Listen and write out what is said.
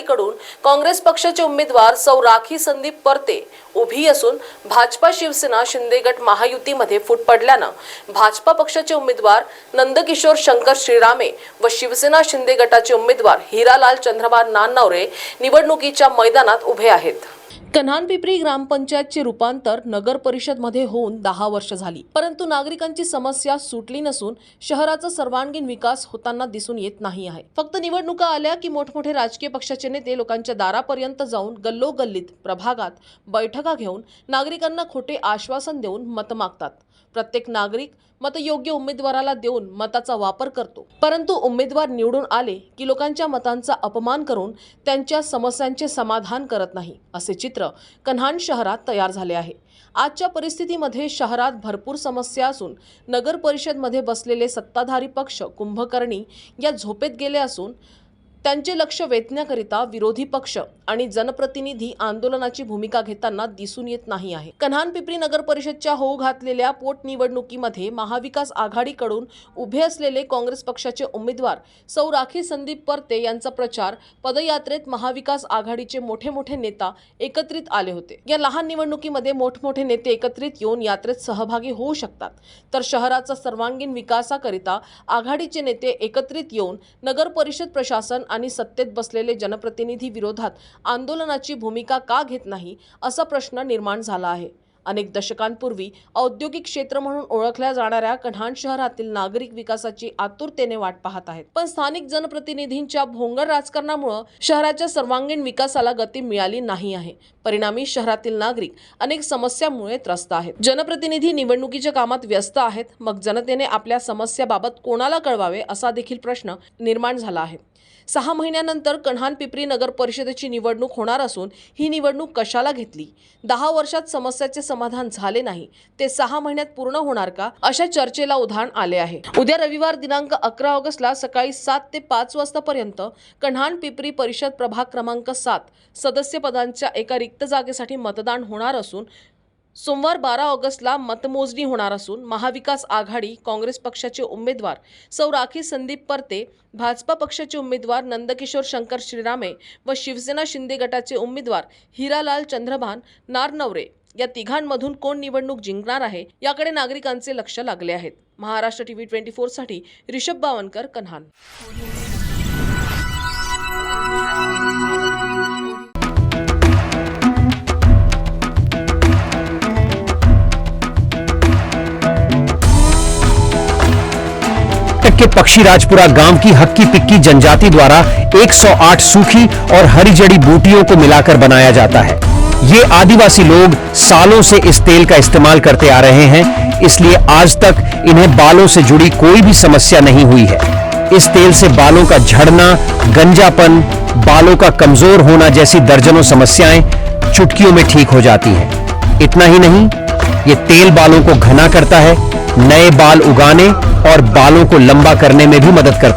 कडून काँग्रेस पक्षाचे उमेदवार सौ राखी संदीप परते उभी असून भाजपा शिवसेना शिंदे गट महायुतीमध्ये फूट पडल्यानं भाजपा पक्षाचे उमेदवार नंदकिशोर शंकर श्रीरामे व शिवसेना शिंदे गटाचे उमेदवार हिरालाल चंद्रबान नाननवरे निवडणुकीच्या मैदानात उभे आहेत. कन्हानपिपरी ग्रामपंचायतचे रूपांतर नगर परिषदमध्ये होऊन दहा वर्ष झाली. परंतु नागरिकांची समस्या सुटली नसून शहराचा सर्वांगीण विकास होताना दिसून येत नाही आहे. फक्त निवडणुका आल्या की मोठमोठे राजकीय पक्षाचे नेते लोकांच्या दारापर्यंत जाऊन गल्लोगल्लीत प्रभागात बैठका घेऊन नागरिकांना खोटे आश्वासन देऊन मत मागतात. प्रत्येक नागरिक मतयोग्य उमेदवाराला देऊन मताचा वापर करतो. परंतु उमेदवार निवडून आले की लोकांच्या मतांचा अपमान करून त्यांच्या समस्यांचे समाधान करत नाही असे चित्र कन्हान शहरात तयार झाले आहे. आजच्या परिस्थितीमध्ये शहरात भरपूर समस्या असून नगर परिषदमध्ये बसलेले सत्ताधारी पक्ष कुंभकर्णी या झोपेत गेले असून त्यांचे लक्ष वेधण्याकरिता विरोधी पक्ष आणि जनप्रतिनिधी आंदोलनाची भूमिका घेताना दिसून येत नाही आहे. कन्हानपिपरी नगर परिषदच्या होऊ घातलेल्या पोटनिवडणुकीमध्ये महाविकास आघाडीकडून उभे असलेले काँग्रेस पक्षाचे उमेदवार सौ राखी संदीप परते यांचा प्रचार पदयात्रेत महाविकास आघाडीचे मोठे मोठे नेता एकत्रित आले होते. या लहान निवडणुकीमध्ये मोठमोठे नेते एकत्रित येऊन यात्रेत सहभागी होऊ शकतात. तर शहराचा सर्वांगीण विकासाकरिता आघाडीचे नेते एकत्रित येऊन नगर परिषद प्रशासन आणि सत्तेत बसलेले जनप्रतिनिधी विरोधात आंदोलनाची भूमिका का घेत नाही असा प्रश्न निर्माण झाला आहे. अनेक दशकांपूर्वी औद्योगिक क्षेत्र म्हणून ओळखल्या जाणाऱ्या कन्हान शहरातील नागरिक विकासाची आतुरतेने वाट पाहत आहेत. पण स्थानिक जनप्रतिनिधींच्या भोंगर राजकारणामुळे शहराच्या सर्वांगीण विकासाला गती मिळाली नाही आहे. परिणामी शहरातील नागरिक अनेक समस्यामुळे त्रस्त आहेत. जनप्रतिनिधी निवडणुकीच्या कामात व्यस्त आहेत. मग जनतेने आपल्या समस्याबाबत कोणाला कळवावे असा देखील प्रश्न निर्माण झाला आहे. सहा महिन्यानंतर कन्हान पिपरी नगर परिषदेची निवडणूक होणार असून ही निवडणूक कशाला घेतली? दहा वर्षात समस्याचे समाधान झाले नाही ते सहा महिन्यात पूर्ण होणार का? अशा चर्चेला उधाण आले आहे. उद्या रविवार दिनांक अकरा ऑगस्टला सकाळी सात ते पाच वाजतापर्यंत कन्हान पिपरी परिषद प्रभाग क्रमांक सात सदस्य पदांच्या एका रिक्त जागेसाठी मतदान होणार असून सोमवार बारा ऑगस्टला मतमोजणी होणार असून महाविकास आघाडी काँग्रेस पक्षाचे उमेदवार सौ राखी संदीप परते भाजपा पक्षाचे उमेदवार नंदकिशोर शंकर श्रीरामे व शिवसेना शिंदे गटाचे उमेदवार हिरालाल चंद्रभान नारनवरे या तिघांमधून कोण निवडणूक जिंकणार आहे याकडे नागरिकांचे लक्ष लागले आहेत. महाराष्ट्र टीव्ही ट्वेंटी फोरसाठी रिषभ बावनकर, कन्हान. के पक्षी राजपुरा गाँव की हक्की पिक्की जनजाति द्वारा 108 सूखी और हरी जड़ी बूटियों को मिलाकर बनाया जाता है। ये आदिवासी लोग सालों से इस तेल का इस्तेमाल करते आ रहे हैं, इसलिए आज तक इन्हें बालों से जुड़ी कोई भी समस्या नहीं हुई है। इस तेल से बालों का झड़ना, गंजापन, बालों का कमज़ोर होना जैसी दर्जनों समस्याएँ चुटकियों में ठीक हो जाती हैं। इतना ही नहीं, ये तेल बालों को घना करता है, नए बाल उगाने और बालों को लंबा करने में भी मदद करता